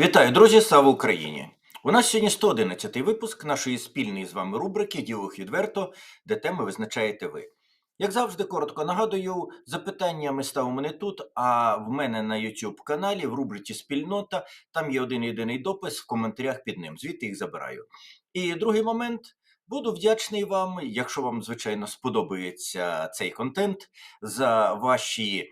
Вітаю, друзі! Слава Україні! У нас сьогодні 111 випуск нашої спільної з вами рубрики Діалог відверто, де теми визначаєте ви. Як завжди, коротко нагадую, запитання ми ставимо не тут, а в мене на YouTube каналі в рубриці Спільнота. Там є один єдиний допис в коментарях під ним. Звідти їх забираю. І другий момент. Буду вдячний вам, якщо вам, звичайно, сподобається цей контент, за ваші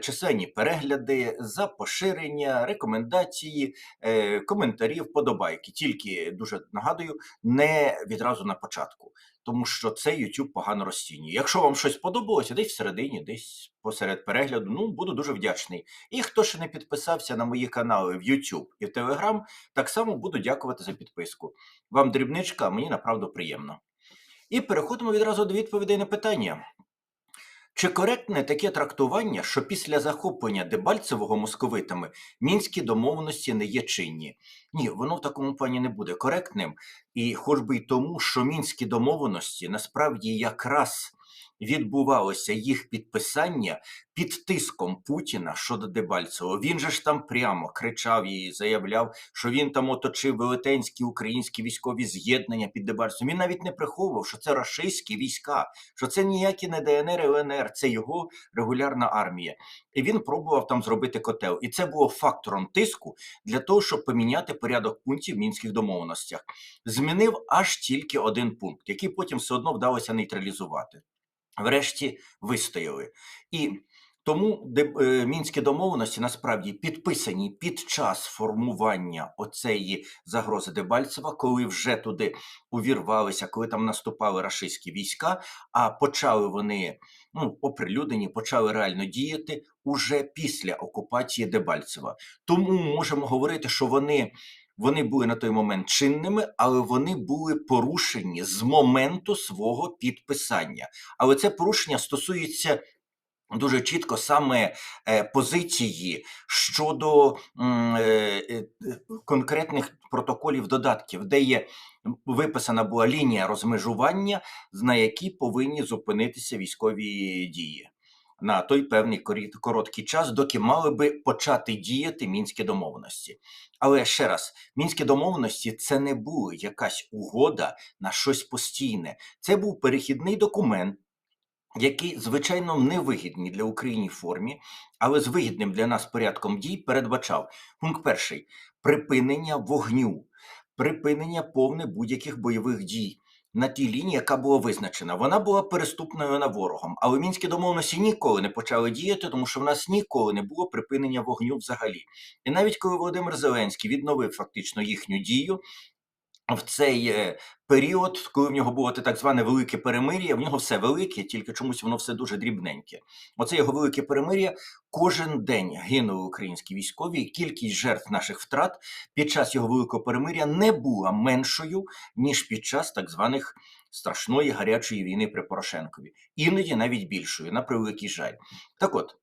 численні перегляди, за поширення, рекомендації, е, коментарі, вподобайки. Тільки дуже нагадую, не відразу на початку, тому що це YouTube погано розцінює. Якщо вам щось сподобалося, десь всередині, десь посеред перегляду, ну буду дуже вдячний. І хто ще не підписався на мої канали в YouTube і в Telegram, так само буду дякувати за підписку. Вам дрібничка, мені направду приємно. І переходимо відразу до відповідей на питання. Чи коректне таке трактування, що після захоплення Дебальцевого московитами мінські домовленості не є чинні? Ні, воно в такому плані не буде коректним, і хоч би й тому, що мінські домовленості насправді якраз відбувалося їх підписання під тиском Путіна щодо Дебальцевого. Він же ж там прямо кричав і заявляв, що він там оточив велетенські українські військові з'єднання під Дебальцевим. Він навіть не приховував, що це рашистські війська, що це ніякі не ДНР і ЛНР, це його регулярна армія. І він пробував там зробити котел. І це було фактором тиску для того, щоб поміняти порядок пунктів в мінських домовленостях. Змінив аж тільки один пункт, який потім все одно вдалося нейтралізувати. Врешті вистояли. І тому е, мінські домовленості насправді підписані під час формування оцеї загрози Дебальцева, коли вже туди увірвалися, коли там наступали рашистські війська, а почали вони ну, оприлюднені, почали реально діяти уже після окупації Дебальцева. Тому можемо говорити, що вони. Вони були на той момент чинними, але вони були порушені з моменту свого підписання. Але це порушення стосується дуже чітко саме е, позиції щодо е, е, конкретних протоколів додатків, де є виписана була лінія розмежування, на якій повинні зупинитися військові дії. На той певний короткий час, доки мали би почати діяти мінські домовленості. Але ще раз, мінські домовленості це не була якась угода на щось постійне. Це був перехідний документ, який, звичайно, в невигідній для України формі, але з вигідним для нас порядком дій передбачав пункт перший припинення вогню, припинення повне будь-яких бойових дій. На тій лінії, яка була визначена, вона була переступною на ворогом. Але мінські домовленості ніколи не почали діяти, тому що в нас ніколи не було припинення вогню взагалі. І навіть коли Володимир Зеленський відновив фактично їхню дію, в цей е, період, коли в нього було так зване велике перемир'я, в нього все велике, тільки чомусь воно все дуже дрібненьке. Оце його велике перемир'я. Кожен день гинули українські військові, і кількість жертв наших втрат під час його великого перемир'я не була меншою, ніж під час так званих страшної гарячої війни при Порошенкові, іноді навіть більшою, на превеликий жаль. Так от.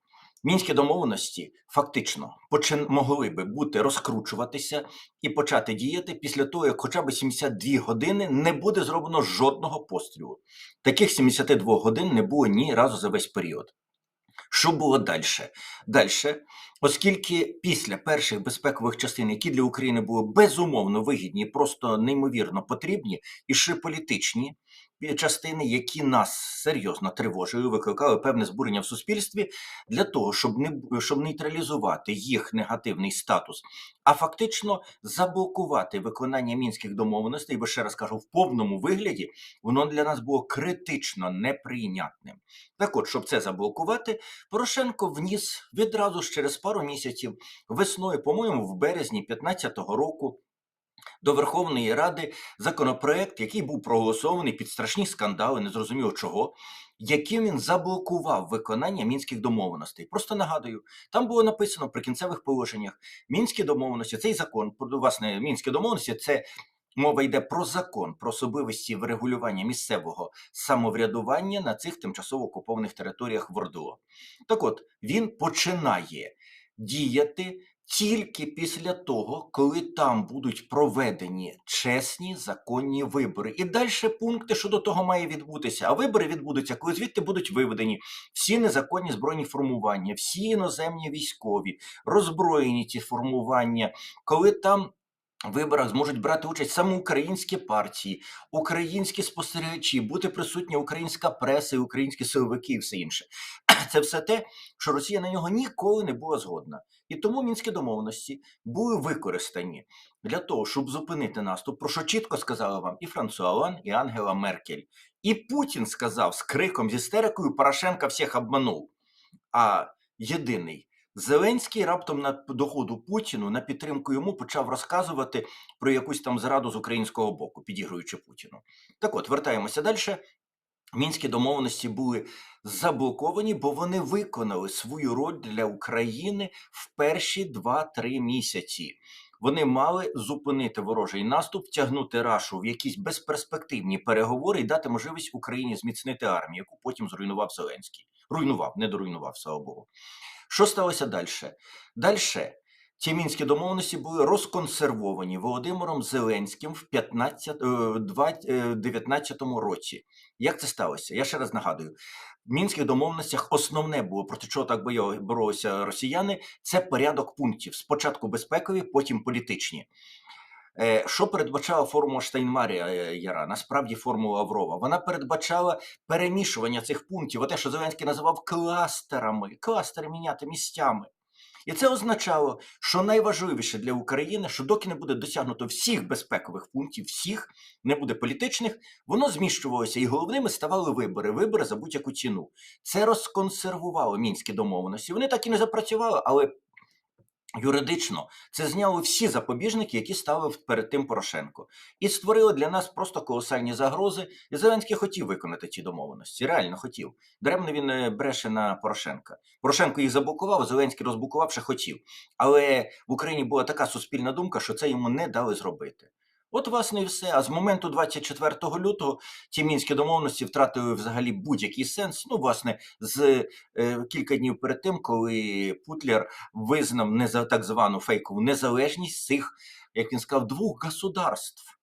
Мінські домовленості фактично почин, могли би бути розкручуватися і почати діяти після того, як хоча б 72 години не буде зроблено жодного пострілу. Таких 72 годин не було ні разу за весь період. Що було далі? Далі, оскільки після перших безпекових частин, які для України були безумовно вигідні, просто неймовірно потрібні, і ще політичні частини, які нас серйозно тривожили, викликали певне збурення в суспільстві для того, щоб не щоб нейтралізувати їх негативний статус, а фактично заблокувати виконання мінських домовленостей, бо ще раз кажу, в повному вигляді воно для нас було критично неприйнятним. Так от, щоб це заблокувати, Порошенко вніс відразу ж через пару місяців весною, по-моєму, в березні 2015 року до Верховної Ради законопроект, який був проголосований під страшні скандали, незрозуміло чого, яким він заблокував виконання мінських домовленостей. Просто нагадую, там було написано в прикінцевих положеннях мінські домовленості. Цей закон власне мінські домовленості це. Мова йде про закон про особливості врегулювання місцевого самоврядування на цих тимчасово окупованих територіях в ОРДО. Так от він починає діяти тільки після того, коли там будуть проведені чесні законні вибори. І далі пункти, щодо того має відбутися. А вибори відбудуться, коли звідти будуть виведені всі незаконні збройні формування, всі іноземні військові, роззброєні ці формування, коли там. Виборах зможуть брати участь саме українські партії, українські спостерігачі, бути присутня українська преса, і українські силовики і все інше. Це все те, що Росія на нього ніколи не була згодна. І тому мінські домовленості були використані для того, щоб зупинити наступ, про що чітко сказали вам і Франсуа Олан, і Ангела Меркель. І Путін сказав з криком, з істерикою, Порошенка всіх обманув. А єдиний Зеленський раптом на доходу Путіну на підтримку йому почав розказувати про якусь там зраду з українського боку, підігруючи Путіну. Так от, вертаємося далі. Мінські домовленості були заблоковані, бо вони виконали свою роль для України в перші 2-3 місяці. Вони мали зупинити ворожий наступ, втягнути рашу в якісь безперспективні переговори і дати можливість Україні зміцнити армію, яку потім зруйнував Зеленський. Руйнував, не доруйнував, слава Богу. Що сталося далі? Далі ці мінські домовленості були розконсервовані Володимиром Зеленським в 15, е, 2019 році. Як це сталося? Я ще раз нагадую: в мінських домовленостях основне було проти чого так боролися росіяни. Це порядок пунктів: спочатку безпекові, потім політичні. Е, Що передбачала формула Штайнмарія е, Яра? Насправді формула Аврова. Вона передбачала перемішування цих пунктів, те, що Зеленський називав кластерами, кластери міняти місцями. І це означало, що найважливіше для України, що доки не буде досягнуто всіх безпекових пунктів, всіх не буде політичних, воно зміщувалося, і головними ставали вибори. Вибори за будь-яку ціну. Це розконсервувало мінські домовленості. Вони так і не запрацювали, але юридично це зняло всі запобіжники, які ставив перед тим Порошенко, і створили для нас просто колосальні загрози. І Зеленський хотів виконати ці домовленості. Реально хотів. Даремно він е, бреше на Порошенка. Порошенко їх заблокував, Зеленський розблокував, хотів. Але в Україні була така суспільна думка, що це йому не дали зробити. От, власне, і все. А з моменту 24 лютого ті мінські домовленості втратили взагалі будь-який сенс. Ну, власне, з е, кілька днів перед тим, коли Путлер визнав не так звану фейкову незалежність цих, як він сказав, двох государств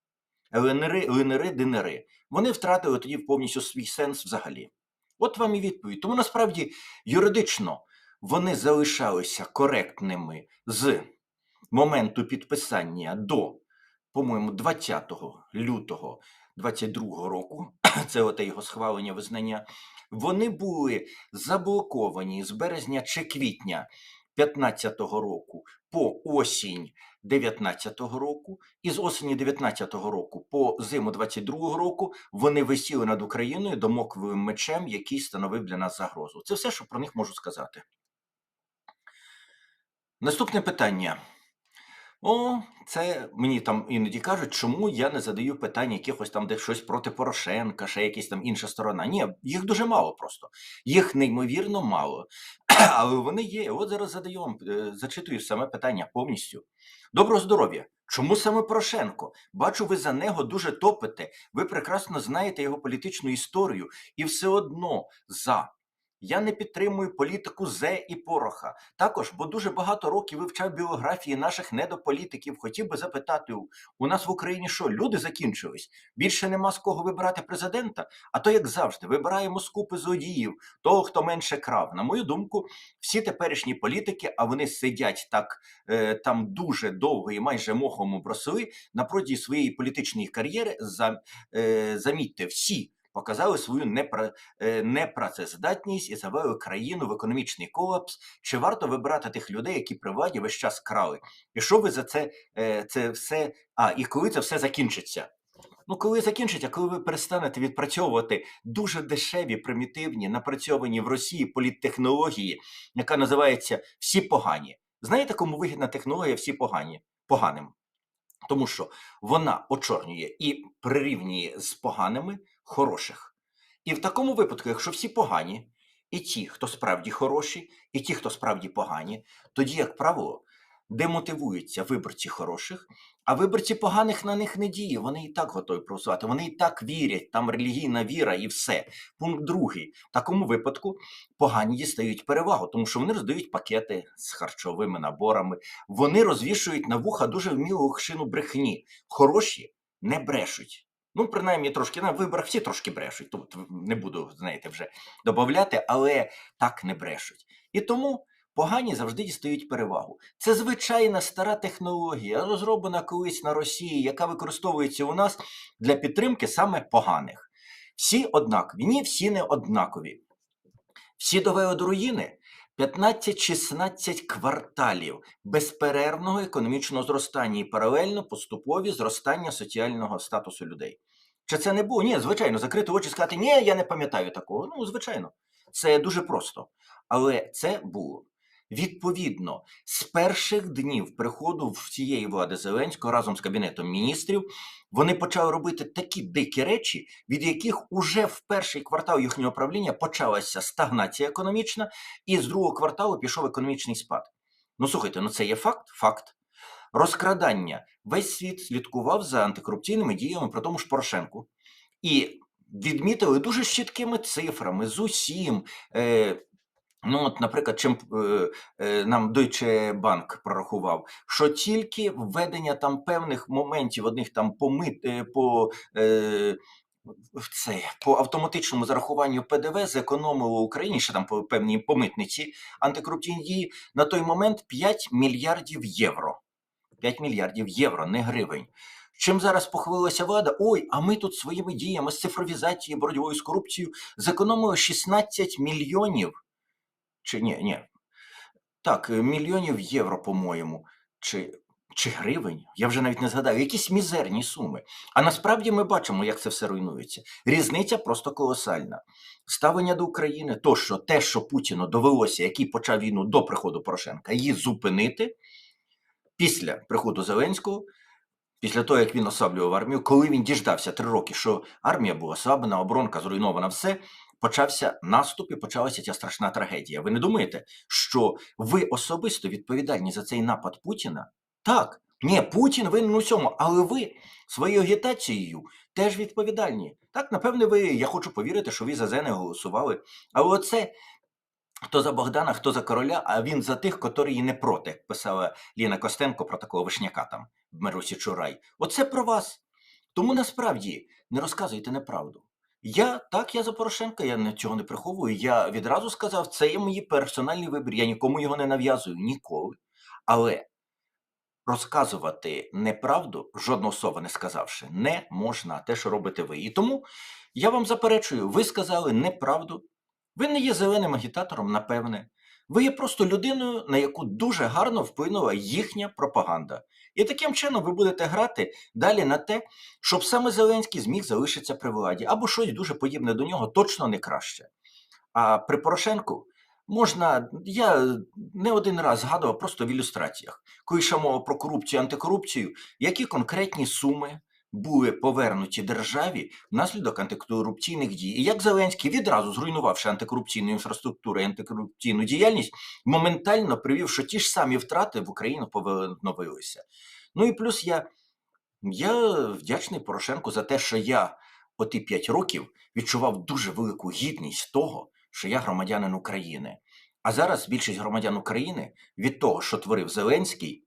ЛНР, ЛНР, ДНР. Вони втратили тоді повністю свій сенс взагалі. От вам і відповідь. Тому насправді юридично вони залишалися коректними з моменту підписання до, по-моєму, 20 лютого 22 року. Це оте його схвалення визнання. Вони були заблоковані з березня чи квітня 15-го року по осінь 19-го року, і з осені 19-го року по зиму 22-го року вони висіли над Україною домоковим мечем, який становив для нас загрозу. Це все, що про них можу сказати. Наступне питання. О, це мені там іноді кажуть, чому я не задаю питання якихось там, де щось проти Порошенка, ще якась там інша сторона. Ні, їх дуже мало просто. Їх неймовірно мало. Але вони є. От зараз задаю вам, е, зачитую саме питання повністю. Доброго здоров'я! Чому саме Порошенко? Бачу, ви за нього дуже топите. Ви прекрасно знаєте його політичну історію і все одно за. Я не підтримую політику Зе і Пороха. Також, бо дуже багато років вивчав біографії наших недополітиків. Хотів би запитати, у- нас в Україні що, люди закінчились? Більше нема з кого вибирати президента? А то, як завжди, вибираємо з купи злодіїв, того, хто менше крав. На мою думку, всі теперішні політики, а вони сидять так е, там дуже довго і майже мохом обросли, протязі своєї політичної кар'єри, за, е, замітьте, всі показали свою непра, е, непрацездатність і завели країну в економічний колапс. Чи варто вибирати тих людей, які при владі весь час крали? І що ви за це, е, це все? А і коли це все закінчиться? Ну, коли закінчиться, коли ви перестанете відпрацьовувати дуже дешеві, примітивні, напрацьовані в Росії політтехнології, яка називається всі погані. Знаєте, кому вигідна технологія всі погані? Поганим. Тому що вона очорнює і прирівнює з поганими хороших. І в такому випадку, якщо всі погані, і ті, хто справді хороші, і ті, хто справді погані, тоді, як правило, демотивуються виборці хороших, а виборці поганих на них не діє. Вони і так готові проголосувати, вони і так вірять, там релігійна віра і все. Пункт другий. В такому випадку погані дістають перевагу, тому що вони роздають пакети з харчовими наборами, вони розвішують на вуха дуже вмілу хшину брехні. Хороші не брешуть. Ну, принаймні, трошки на виборах всі трошки брешуть. Тут не буду, знаєте, вже додавати, але так не брешуть. І тому погані завжди дістають перевагу. Це звичайна стара технологія, розроблена колись на Росії, яка використовується у нас для підтримки саме поганих. Всі однакові, ні, всі не однакові. Всі довели до руїни 15-16 кварталів безперервного економічного зростання і паралельно поступові зростання соціального статусу людей. Чи це не було? Ні, звичайно, закрити очі сказати, ні, я не пам'ятаю такого. Ну, звичайно, це дуже просто. Але це було. Відповідно, з перших днів приходу в цієї влади Зеленського разом з кабінетом міністрів вони почали робити такі дикі речі, від яких уже в перший квартал їхнього правління почалася стагнація економічна, і з другого кварталу пішов економічний спад. Ну слухайте, ну це є факт? Факт. Розкрадання. Весь світ слідкував за антикорупційними діями про тому ж Порошенку. І відмітили дуже з чіткими цифрами з усім. Е, Ну, от, наприклад, чим е, е, нам Deutsche Bank прорахував, що тільки введення там певних моментів, одних там помит, е, по, е, це, по автоматичному зарахуванню ПДВ зекономило Україні, ще там по певній помитниці антикорупційні дії, на той момент 5 мільярдів євро. 5 мільярдів євро, не гривень. Чим зараз похвалилася влада? Ой, а ми тут своїми діями з цифровізації, боротьбою з корупцією зекономили 16 мільйонів. Чи ні, ні. Так, е, мільйонів євро, по-моєму, чи, чи гривень. Я вже навіть не згадаю, якісь мізерні суми. А насправді ми бачимо, як це все руйнується. Різниця просто колосальна. Ставлення до України, то що те, що Путіну довелося, який почав війну до приходу Порошенка, її зупинити після приходу Зеленського. Після того, як він ослаблював армію, коли він діждався три роки, що армія була ослаблена, оборонка зруйнована, все, почався наступ і почалася ця страшна трагедія. Ви не думаєте, що ви особисто відповідальні за цей напад Путіна? Так, ні, Путін винен у всьому, але ви своєю агітацією теж відповідальні. Так, напевне, ви, я хочу повірити, що ви за Зене голосували. Але оце хто за Богдана, хто за короля, а він за тих, котрі не проти, як писала Ліна Костенко про такого вишняка там в Мирусі Чурай. Оце про вас. Тому насправді не розказуйте неправду. Я так, я за Порошенка, я нічого не приховую. Я відразу сказав, це є мій персональний вибір. Я нікому його не нав'язую ніколи. Але розказувати неправду, жодного слова не сказавши, не можна те, що робите ви. І тому я вам заперечую, ви сказали неправду. Ви не є зеленим агітатором, напевне. Ви є просто людиною, на яку дуже гарно вплинула їхня пропаганда. І таким чином ви будете грати далі на те, щоб саме Зеленський зміг залишитися при владі, або щось дуже подібне до нього, точно не краще. А при Порошенку можна, я не один раз згадував просто в ілюстраціях, коли йшла мова про корупцію, антикорупцію, які конкретні суми були повернуті державі внаслідок антикорупційних дій. І як Зеленський, відразу зруйнувавши антикорупційну інфраструктуру і антикорупційну діяльність, моментально привів, що ті ж самі втрати в Україну повернулися. Ну і плюс я, я вдячний Порошенку за те, що я оті п'ять років відчував дуже велику гідність того, що я громадянин України. А зараз більшість громадян України від того, що творив Зеленський,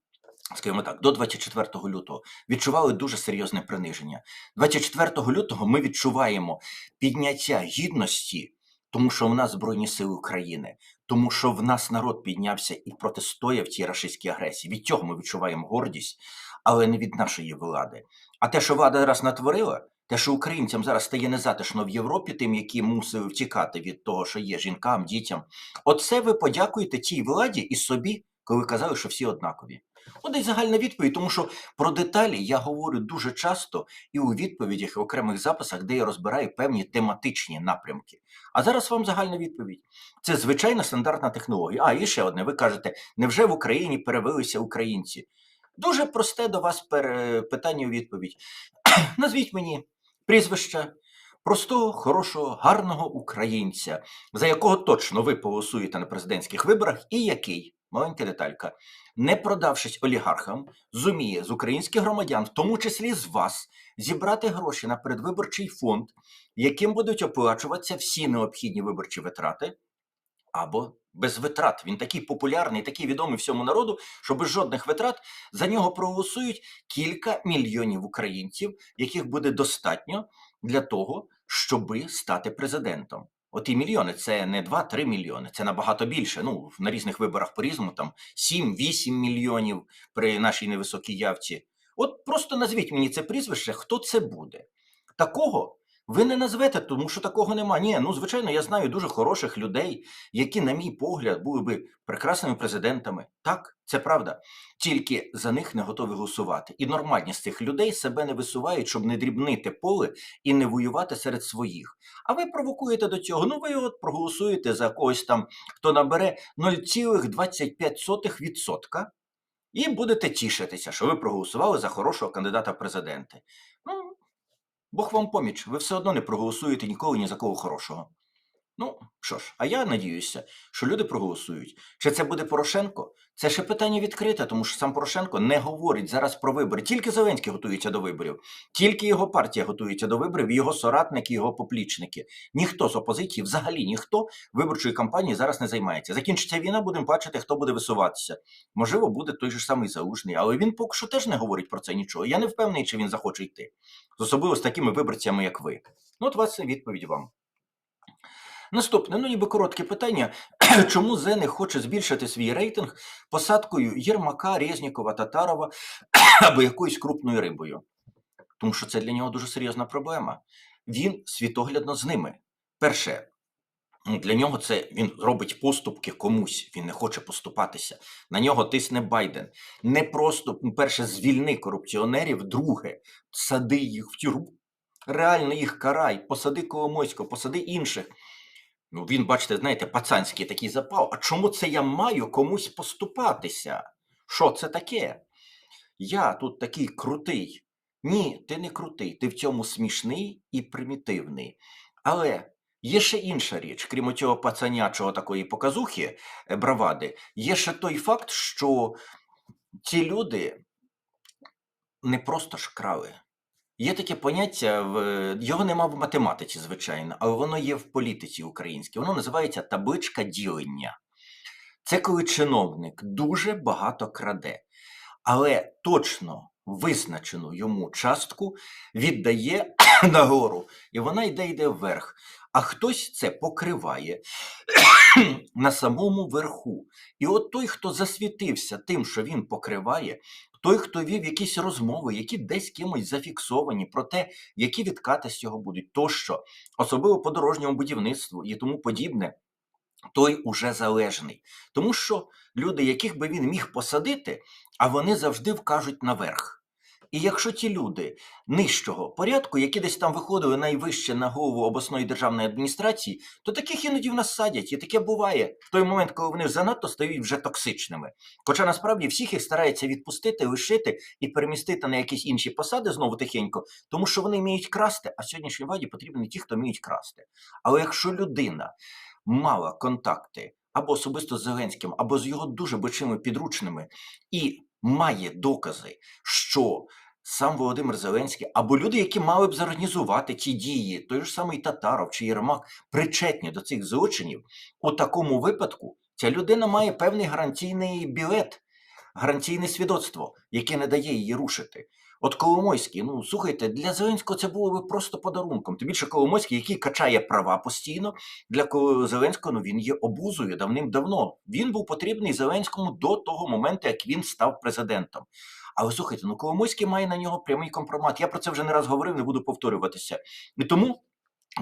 скажімо так, до 24 лютого відчували дуже серйозне приниження. 24 лютого ми відчуваємо підняття гідності, тому що в нас Збройні Сили України, тому що в нас народ піднявся і протистояв цій рашистській агресії. Від цього ми відчуваємо гордість, але не від нашої влади. А те, що влада зараз натворила, те, що українцям зараз стає незатишно в Європі, тим, які мусили втікати від того, що є жінкам, дітям, оце ви подякуєте цій владі і собі, коли казали, що всі однакові. От і загальна відповідь, тому що про деталі я говорю дуже часто і у відповідях, і в окремих записах, де я розбираю певні тематичні напрямки. А зараз вам загальна відповідь. Це звичайна стандартна технологія. А, і ще одне, ви кажете, невже в Україні перевелися українці? Дуже просте до вас питання у відповідь. Назвіть мені прізвище простого, хорошого, гарного українця, за якого точно ви голосуєте на президентських виборах, і який. Маленька деталька, не продавшись олігархам, зуміє з українських громадян, в тому числі з вас, зібрати гроші на передвиборчий фонд, яким будуть оплачуватися всі необхідні виборчі витрати, або без витрат. Він такий популярний, такий відомий всьому народу, що без жодних витрат за нього проголосують кілька мільйонів українців, яких буде достатньо для того, щоби стати президентом. От і мільйони це не 2-3 мільйони, це набагато більше. Ну, на різних виборах по-різному, там 7-8 мільйонів при нашій невисокій явці. От просто назвіть мені це прізвище, хто це буде. Такого ви не назвете, тому що такого нема. Ні, ну звичайно, я знаю дуже хороших людей, які, на мій погляд, були би прекрасними президентами. Так, це правда. Тільки за них не готові голосувати. І нормальність цих людей себе не висувають, щоб не дрібнити поле і не воювати серед своїх. А ви провокуєте до цього. Ну, ви от проголосуєте за когось там, хто набере 0,25% і будете тішитися, що ви проголосували за хорошого кандидата в президенти. Бог вам поміч, ви все одно не проголосуєте ніколи ні за кого хорошого. Ну що ж, а я надіюся, що люди проголосують. Чи це буде Порошенко? Це ще питання відкрите, тому що сам Порошенко не говорить зараз про вибори. Тільки Зеленський готується до виборів, тільки його партія готується до виборів, його соратники, його поплічники. Ніхто з опозиції, взагалі ніхто виборчої кампанії зараз не займається. Закінчиться війна, будемо бачити, хто буде висуватися. Можливо, буде той же самий залужний, але він поки що теж не говорить про це нічого. Я не впевнений, чи він захоче йти. Особливо з такими виборцями, як ви. Ну, от власне відповідь вам. Наступне, ну ніби коротке питання. Чому Зеник хоче збільшити свій рейтинг посадкою Єрмака, Резнікова, Татарова або якоюсь крупною рибою? Тому що це для нього дуже серйозна проблема. Він світоглядно з ними. Перше, ну, для нього це він робить поступки комусь, він не хоче поступатися. На нього тисне Байден. Не просто, ну, перше, звільни корупціонерів, друге, сади їх в тюрму. Реально їх карай, посади Коломойського, посади інших. Ну, він, бачите, знаєте, пацанський такий запал. А чому це я маю комусь поступатися? Що це таке? Я тут такий крутий. Ні, ти не крутий, ти в цьому смішний і примітивний. Але є ще інша річ, крім цього пацанячого такої показухи, е, бравади, є ще той факт, що ці люди не просто ж крали. Є таке поняття, його нема в математиці, звичайно, але воно є в політиці українській. Воно називається табличка ділення. Це коли чиновник дуже багато краде, але точно визначену йому частку віддає нагору, і вона йде йде вверх. А хтось це покриває на самому верху. І от той, хто засвітився тим, що він покриває, той, хто вів якісь розмови, які десь кимось зафіксовані про те, які відкати з цього будуть, тощо, особливо по дорожньому будівництву і тому подібне, той уже залежний. Тому що люди, яких би він міг посадити, а вони завжди вкажуть наверх. І якщо ті люди нижчого порядку, які десь там виходили найвище на голову обласної державної адміністрації, то таких іноді в нас садять, і таке буває в той момент, коли вони занадто стають вже токсичними. Хоча насправді всіх їх стараються відпустити, лишити і перемістити на якісь інші посади знову тихенько, тому що вони вміють красти, а сьогоднішній владі потрібні ті, хто вміють красти. Але якщо людина мала контакти або особисто з Зеленським, або з його дуже бичими підручними, і має докази, що сам Володимир Зеленський, або люди, які мали б зорганізувати ті дії, той ж самий Татаров чи Єрмак, причетні до цих злочинів, у такому випадку ця людина має певний гарантійний білет, гарантійне свідоцтво, яке не дає її рушити. От Коломойський, ну слухайте, для Зеленського це було би просто подарунком. Тим більше Коломойський, який качає права постійно, для Ко- Зеленського ну, він є обузою давним-давно. Він був потрібний Зеленському до того моменту, як він став президентом. Але слухайте, ну Коломойський має на нього прямий компромат. Я про це вже не раз говорив, не буду повторюватися. І тому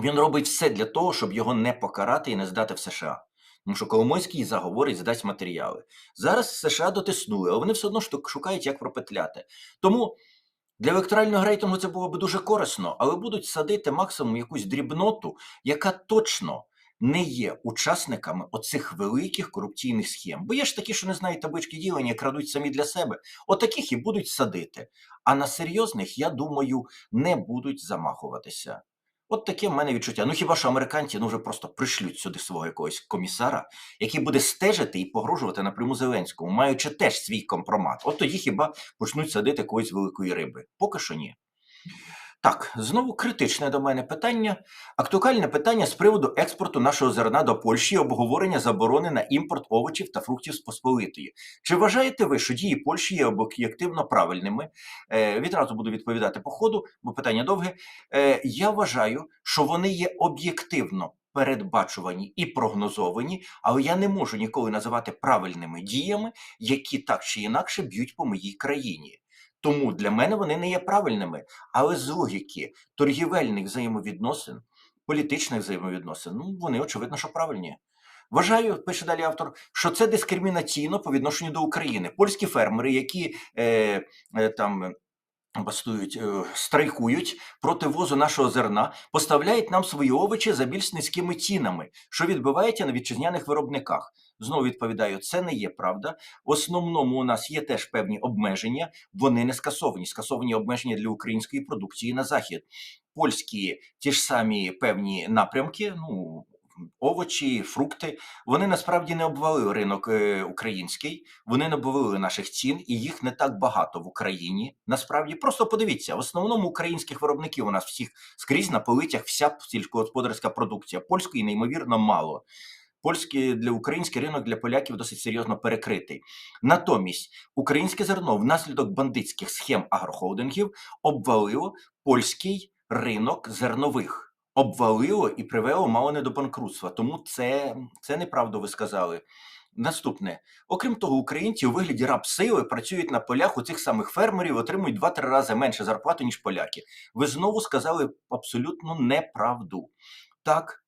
він робить все для того, щоб його не покарати і не здати в США. Тому що Коломойський заговорить, здасть матеріали. Зараз США дотиснули, але вони все одно шукають, як пропетляти. Тому для електорального рейтингу це було б дуже корисно, але будуть садити максимум якусь дрібноту, яка точно не є учасниками оцих великих корупційних схем. Бо є ж такі, що не знають таблички ділення, крадуть самі для себе. Отаких і будуть садити. А на серйозних, я думаю, не будуть замахуватися. От таке в мене відчуття. Ну хіба що американці ну вже просто пришлють сюди свого якогось комісара, який буде стежити і погрожувати напряму Зеленському, маючи теж свій компромат. От тоді хіба почнуть садити когось великої риби? Поки що ні. Так, знову критичне до мене питання. Актуальне питання з приводу експорту нашого зерна до Польщі і обговорення заборони на імпорт овочів та фруктів з Посполитої. Чи вважаєте ви, що дії Польщі є об'єктивно правильними? Е, відразу буду відповідати по ходу, бо питання довге. Е, я вважаю, що вони є об'єктивно передбачувані і прогнозовані, але я не можу ніколи називати правильними діями, які так чи інакше б'ють по моїй країні. Тому для мене вони не є правильними. Але з логіки торгівельних взаємовідносин, політичних взаємовідносин, ну вони очевидно, що правильні. Вважаю, пише далі автор, що це дискримінаційно по відношенню до України. Польські фермери, які е, е, там бастують, е, страйкують проти возу нашого зерна, поставляють нам свої овочі за більш низькими цінами, що відбувається на вітчизняних виробниках. Знову відповідаю, це не є правда. В основному у нас є теж певні обмеження, вони не скасовані. Скасовані обмеження для української продукції на захід. Польські ті ж самі певні напрямки, ну овочі, фрукти, вони насправді не обвалили ринок е, український, вони не обвалили наших цін, і їх не так багато в Україні. Насправді, просто подивіться, в основному українських виробників у нас всіх скрізь на полицях вся сільськогосподарська продукція. Польської неймовірно мало. Польський для український ринок для поляків досить серйозно перекритий. Натомість українське зерно внаслідок бандитських схем агрохолдингів обвалило польський ринок зернових обвалило і привело мало не до банкрутства. Тому це, це неправду ви сказали. Наступне, окрім того, українці у вигляді рабсили працюють на полях у цих самих фермерів, отримують 2-3 рази менше зарплату, ніж поляки. Ви знову сказали абсолютно неправду. Так,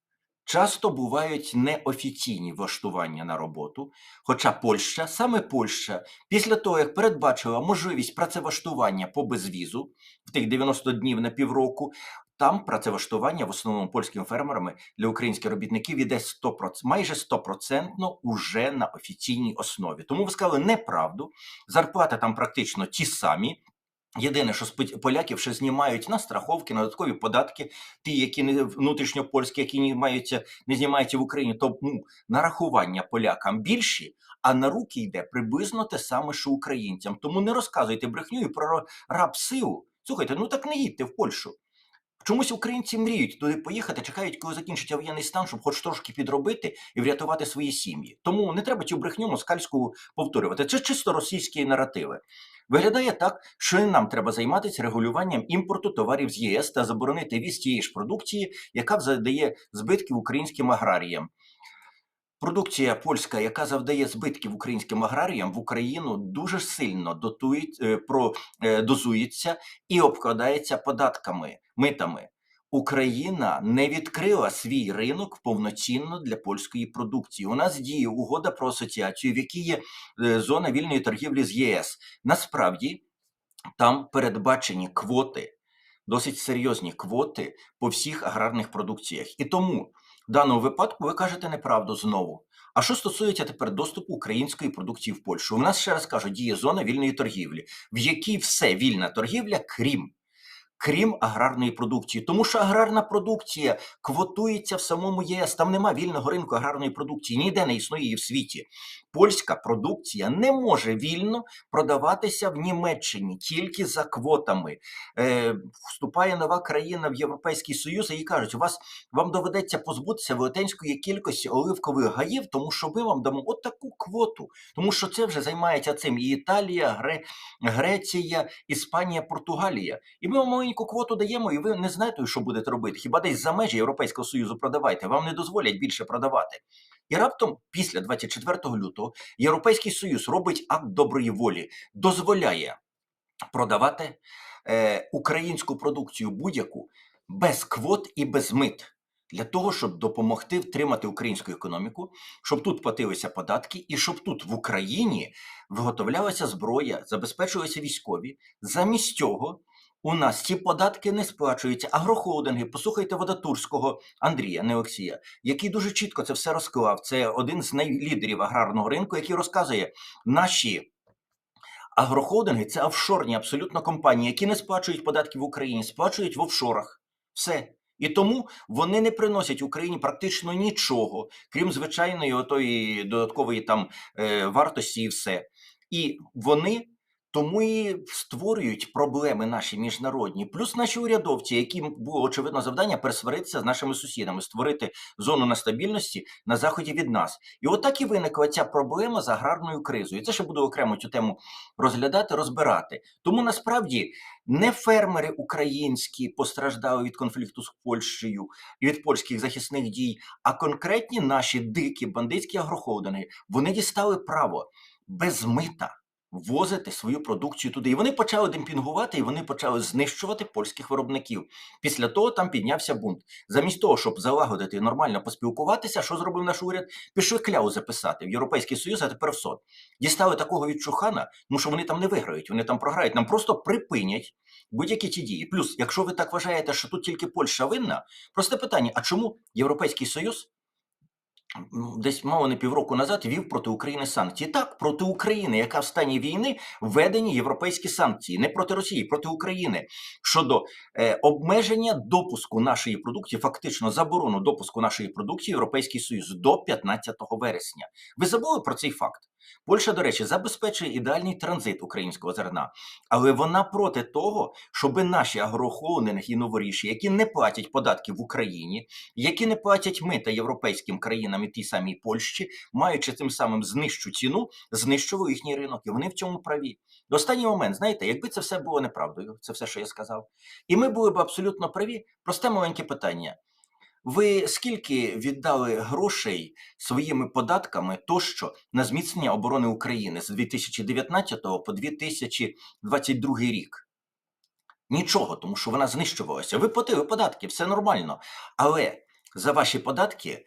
часто бувають неофіційні влаштування на роботу. Хоча Польща, саме Польща, після того, як передбачила можливість працевлаштування по безвізу в тих 90 днів на півроку, там працевлаштування в основному польськими фермерами для українських робітників іде 100%, майже 100% уже на офіційній основі. Тому ви сказали неправду. Зарплати там практично ті самі. Єдине, що з поляків ще знімають на страховки, на додаткові податки, ті, які не внутрішньопольські, які не маються, не знімаються в Україні, то ну, нарахування полякам більші, а на руки йде приблизно те саме, що українцям. Тому не розказуйте брехню і про рабсилу. Слухайте, ну так не їдьте в Польщу. Чомусь українці мріють туди поїхати, чекають, коли закінчиться воєнний стан, щоб хоч трошки підробити і врятувати свої сім'ї. Тому не треба цю брехню москальську повторювати. Це чисто російські наративи. Виглядає так, що і нам треба займатися регулюванням імпорту товарів з ЄС та заборонити віз тієї ж продукції, яка завдає збитків українським аграріям. Продукція польська, яка завдає збитків українським аграріям в Україну, дуже сильно дотує, е, про, е, дозується і обкладається податками, митами. Україна не відкрила свій ринок повноцінно для польської продукції. У нас діє угода про асоціацію, в якій є е, зона вільної торгівлі з ЄС. Насправді там передбачені квоти, досить серйозні квоти по всіх аграрних продукціях. І тому в даному випадку ви кажете неправду знову. А що стосується тепер доступу української продукції в Польщу? У нас ще раз кажу, діє зона вільної торгівлі, в якій все вільна торгівля, крім крім аграрної продукції, тому що аграрна продукція квотується в самому ЄС. Там нема вільного ринку аграрної продукції, ніде не існує її в світі. Польська продукція не може вільно продаватися в Німеччині тільки за квотами. Е, Вступає нова країна в Європейський Союз і кажуть, у вас вам доведеться позбутися велетенської кількості оливкових гаїв, тому що ми вам дамо от таку квоту, тому що це вже займається цим і Італія, Гре... Греція, Іспанія, Португалія. І ми вам маленьку квоту даємо, і ви не знаєте, що будете робити. Хіба десь за межі Європейського Союзу продавайте? Вам не дозволять більше продавати. І раптом, після 24 лютого, Європейський Союз робить акт доброї волі, дозволяє продавати е, українську продукцію будь-яку без квот і без мит. Для того, щоб допомогти втримати українську економіку, щоб тут платилися податки, і щоб тут в Україні виготовлялася зброя, забезпечувалися військові. Замість цього у нас ці податки не сплачуються. Агрохолдинги, послухайте Водотурського Андрія Неоксія, який дуже чітко це все розклав. Це один з найлідерів аграрного ринку, який розказує, наші агрохолдинги це офшорні абсолютно компанії, які не сплачують податки в Україні, сплачують в офшорах. Все. І тому вони не приносять Україні практично нічого, крім звичайної отої додаткової там е, вартості і все. І вони тому і створюють проблеми наші міжнародні, плюс наші урядовці, яким було очевидно завдання пересваритися з нашими сусідами, створити зону нестабільності на заході від нас. І отак і виникла ця проблема з аграрною кризою. Це ще буду окремо цю тему розглядати, розбирати. Тому насправді не фермери українські постраждали від конфлікту з Польщею і від польських захисних дій, а конкретні наші дикі бандитські агрохолдинги вони дістали право без мита ввозити свою продукцію туди. І вони почали демпінгувати, і вони почали знищувати польських виробників. Після того там піднявся бунт. Замість того, щоб залагодити і нормально поспілкуватися, що зробив наш уряд? Пішли кляву записати в Європейський Союз, а тепер в СОД. Дістали такого від Чухана, ну що вони там не виграють, вони там програють. Нам просто припинять будь-які ті дії. Плюс, якщо ви так вважаєте, що тут тільки Польща винна, просте питання: а чому Європейський Союз? Ну, Десь мало не півроку назад вів проти України санкції. Так, проти України, яка в стані війни введені європейські санкції, не проти Росії, проти України щодо е, обмеження допуску нашої продукції, фактично заборону допуску нашої продукції Європейський Союз до 15 вересня. Ви забули про цей факт? Польща, до речі, забезпечує ідеальний транзит українського зерна, але вона проти того, щоб наші агрохолдинги і новоріші, які не платять податки в Україні, які не платять мита європейським країнам і тій самій Польщі, маючи тим самим знищу ціну, знищували їхній ринок, і вони в цьому праві. До останній момент, знаєте, якби це все було неправдою, це все, що я сказав, і ми були б абсолютно праві. Просте маленьке питання. Ви скільки віддали грошей своїми податками тощо на зміцнення оборони України з 2019 по 2022 рік? Нічого, тому що вона знищувалася. Ви платили податки, все нормально. Але за ваші податки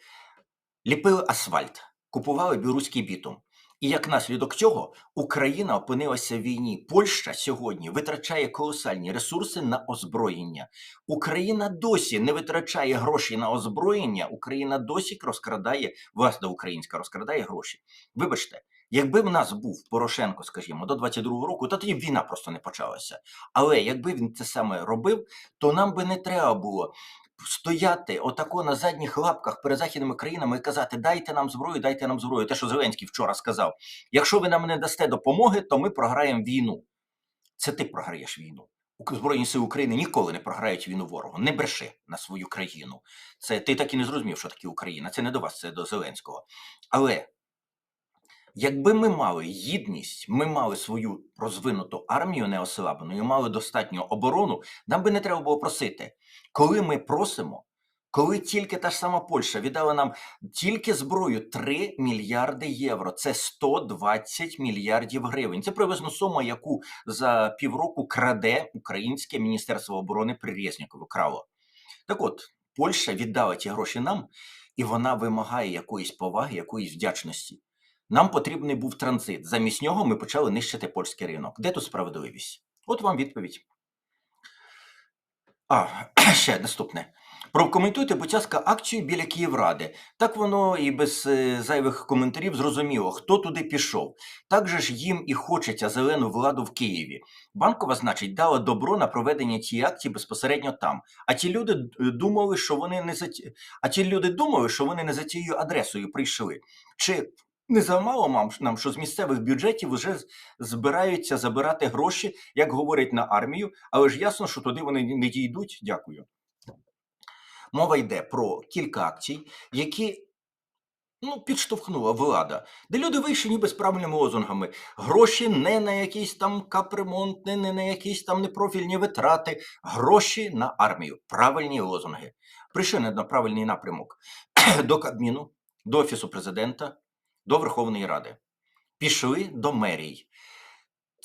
ліпили асфальт, купували білоруський бітум. І як наслідок цього Україна опинилася в війні. Польща сьогодні витрачає колосальні ресурси на озброєння. Україна досі не витрачає гроші на озброєння. Україна досі розкрадає власне, українська розкрадає гроші. Вибачте, якби в нас був Порошенко, скажімо, до 22-го року, то тоді б війна просто не почалася. Але якби він це саме робив, то нам би не треба було стояти отако на задніх лапках перед західними країнами і казати Дайте нам зброю, дайте нам зброю. Те, що Зеленський вчора сказав: якщо ви нам не дасте допомоги, то ми програємо війну. Це ти програєш війну. Збройні сили України ніколи не програють війну ворогу. Не бреши на свою країну. Це ти так і не зрозумів, що таке Україна. Це не до вас, це до Зеленського. Але якби ми мали гідність, ми мали свою розвинуту армію неослаблену і мали достатню оборону, нам би не треба було просити. Коли ми просимо, коли тільки та ж сама Польща віддала нам тільки зброю 3 мільярди євро, це 120 мільярдів гривень. Це приблизно сума, яку за півроку краде Українське Міністерство оборони Прирєзнікову крало. Так от, Польща віддала ті гроші нам, і вона вимагає якоїсь поваги, якоїсь вдячності. Нам потрібний був транзит. Замість нього ми почали нищити польський ринок. Де тут справедливість? От вам відповідь. А, ще наступне. Прокоментуйте, будь ласка, акцію біля Київради. Так воно і без е, зайвих коментарів зрозуміло, хто туди пішов. Так же ж їм і хочеться зелену владу в Києві. Банкова, значить, дала добро на проведення цієї акції безпосередньо там. А ті люди думали, що вони не за а ті люди думали, що вони не за цією адресою прийшли. Чи не замало нам, що з місцевих бюджетів вже збираються забирати гроші, як говорять на армію, але ж ясно, що туди вони не дійдуть. Дякую. Мова йде про кілька акцій, які ну, підштовхнула влада, де люди вийшли ніби з правильними лозунгами. Гроші не на якийсь там капремонт, не, на якісь там непрофільні витрати, гроші на армію. Правильні лозунги. Прийшли на правильний напрямок до Кабміну, до Офісу президента, до Верховної Ради. Пішли до мерій.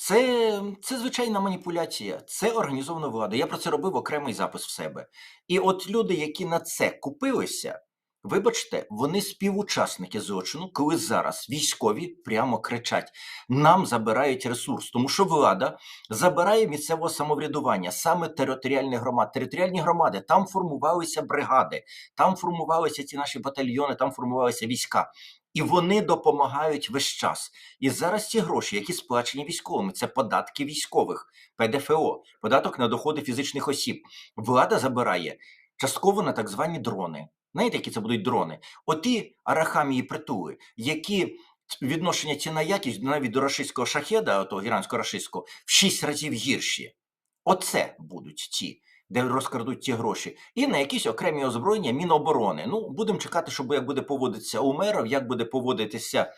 Це, це звичайна маніпуляція, це організована влада. Я про це робив окремий запис в себе. І от люди, які на це купилися, вибачте, вони співучасники злочину, коли зараз військові прямо кричать: нам забирають ресурс, тому що влада забирає місцевого самоврядування, саме територіальних громад. Територіальні громади там формувалися бригади, там формувалися ці наші батальйони, там формувалися війська. І вони допомагають весь час. І зараз ці гроші, які сплачені військовими, це податки військових, ПДФО, податок на доходи фізичних осіб. Влада забирає частково на так звані дрони. Знаєте, які це будуть дрони? Оті арахамії притули, які відношення ціна якість навіть до рашистського шахеда, того ірансько-рашистського, в 6 разів гірші. Оце будуть ті, де розкрадуть ті гроші. І на якісь окремі озброєння Міноборони. Ну, будемо чекати, щоб як буде поводитися Умеров, як буде поводитися.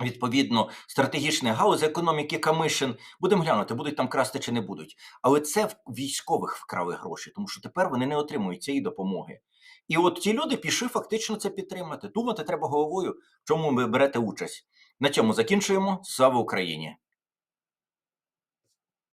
Відповідно, стратегічний галузь економіки Камишин. Будемо глянути, будуть там красти чи не будуть. Але це в військових вкрали гроші, тому що тепер вони не отримують цієї допомоги. І от ті люди пішли фактично це підтримати. Думати треба головою, в чому ви берете участь. На цьому закінчуємо. Слава Україні!